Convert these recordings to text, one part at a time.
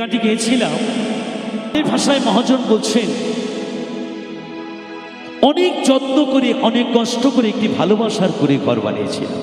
গানটি গেয়েছিলাম। এই ভাষায় মহাজন বলছেন, অনেক যত্ন করে, অনেক কষ্ট করে একটি ভালোবাসার করে ঘর বানিয়েছিলাম।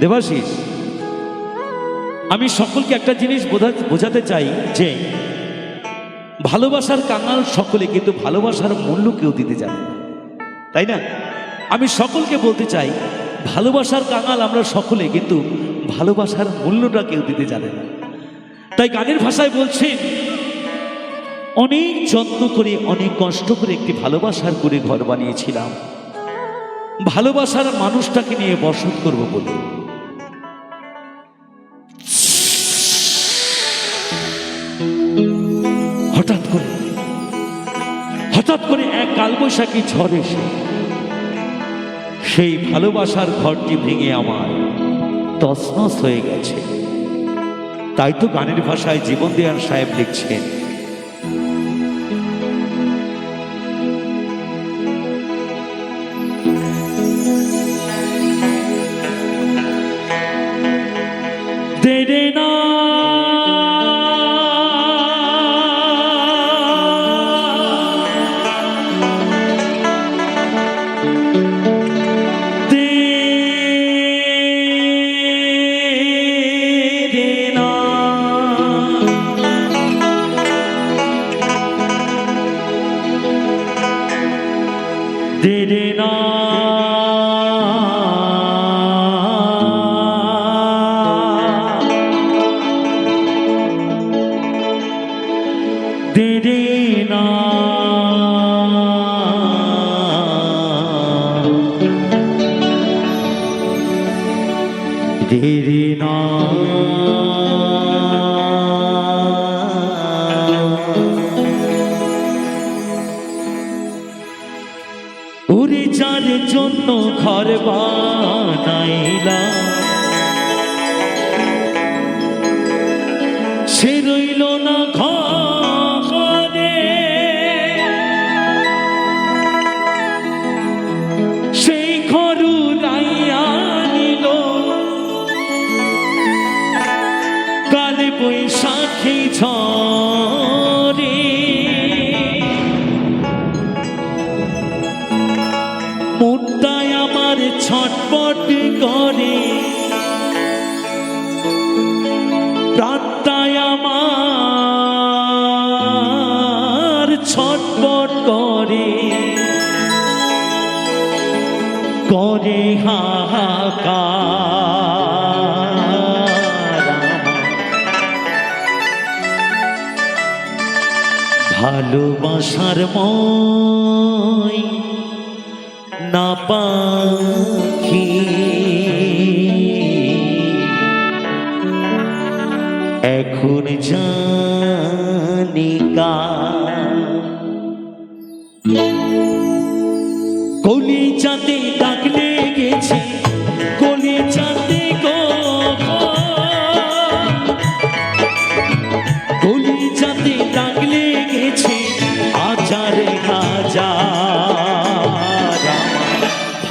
দেবাশিস, আমি সকলকে একটা জিনিস বোঝাতে চাই যে, ভালোবাসার কাঙাল সকলে কিন্তু ভালোবাসার মূল্য কেউ দিতে জানে না। তাই না? আমি সকলকে বলতে চাই, ভালোবাসার কাঙাল আমরা সকলে কিন্তু ভালোবাসার মূল্যটা কেউ দিতে জানে না। তাই গানের ভাষায় বলছেন, অনেক যত্ন করে, অনেক কষ্ট করে একটি ভালোবাসার করে ঘর বানিয়েছিলাম। ভালোবাসার মানুষটাকে নিয়ে বসত করব বলে। হঠাৎ করে হঠাৎ করে এক কালবৈশাখী ঝড় এসে, সেই ভালোবাসার ঘরটি ভেঙে আমার তসনস হয়ে গেছে। তাই তো গানের ভাষায় জীবন দেয়ার সাহেব লিখছেন। দেরে না দেরে না দেরে না জন্য ঘর বানাইলাম। করে হাহাকা ভালোবাসার মই না পাখি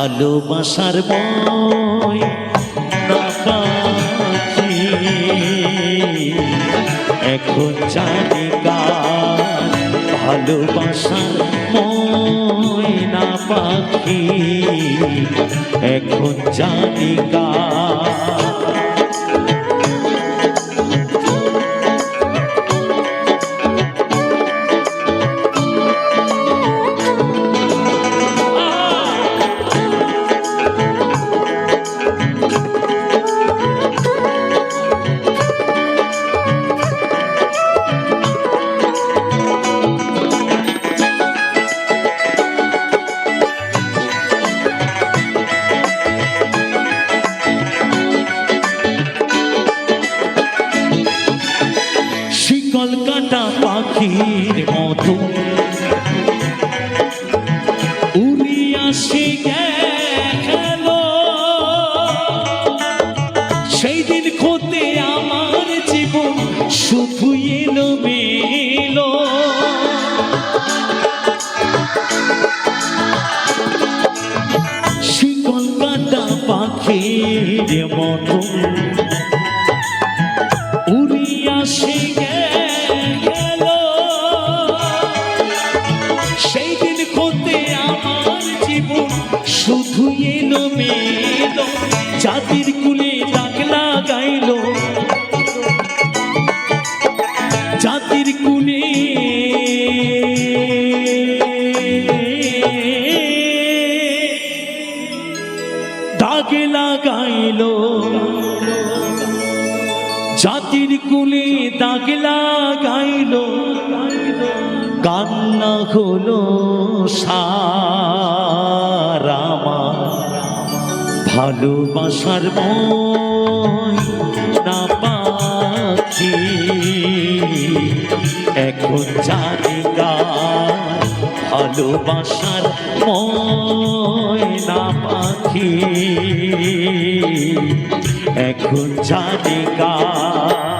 ভালোবাসার বই এখন জানি ভালোবাসার ময়না পাখি। এখন জানি কার পাখি জাতির কুলে দাগ লাগাইল। জাতির কুলে দাগ লাগাইল। জাতির কুলে দাগ লাগাইল। কান্না হলো সারামা ভালোবাসার না পাখি। এখন জানি ভালোবাসার না পাখি। এখন জানি গান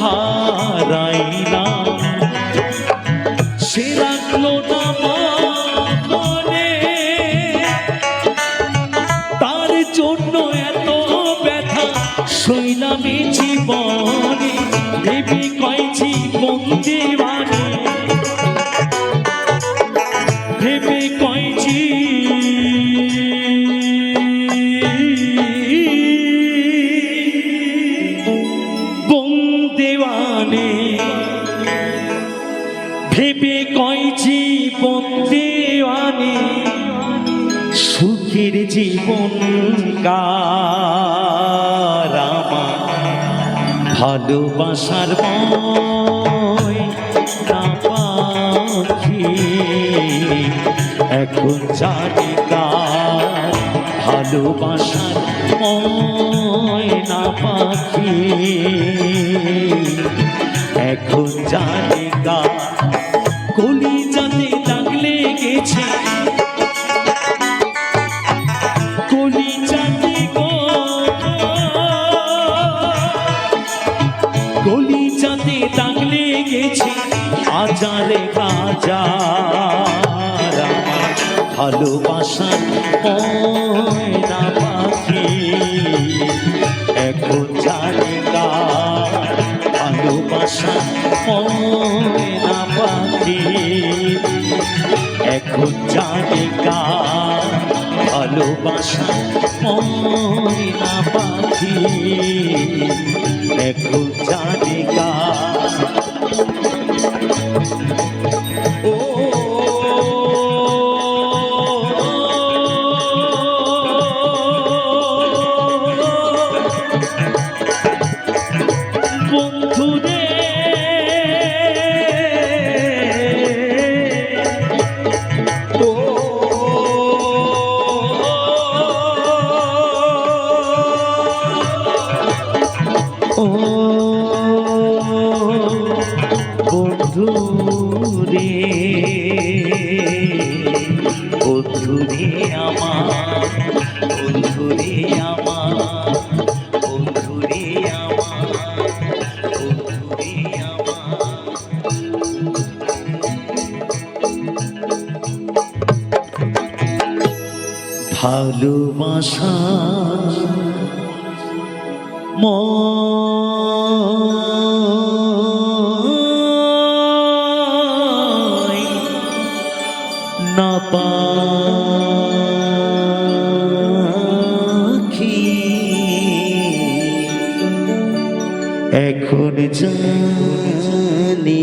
হারাইলাম সে তার জন্য এত ব্যথা সইলামে সুখের জীবন কারামা ভালোবাসার পাখি। এখন জানি ভালোবাসার পাখি। আজারে গাজার আমার ভালোবাসার ময়না পাখি। এখন জানি কার ভালোবাসা ময়না পাখি। এখন জানি কার ভালোবাসা ময়না পাখি। এখন জানি কার বন্ধু রে বন্ধু রে আমার বন্ধু রে আমার বন্ধু রে আমার ভালোবাসা ময় না পাখি। এখন জানি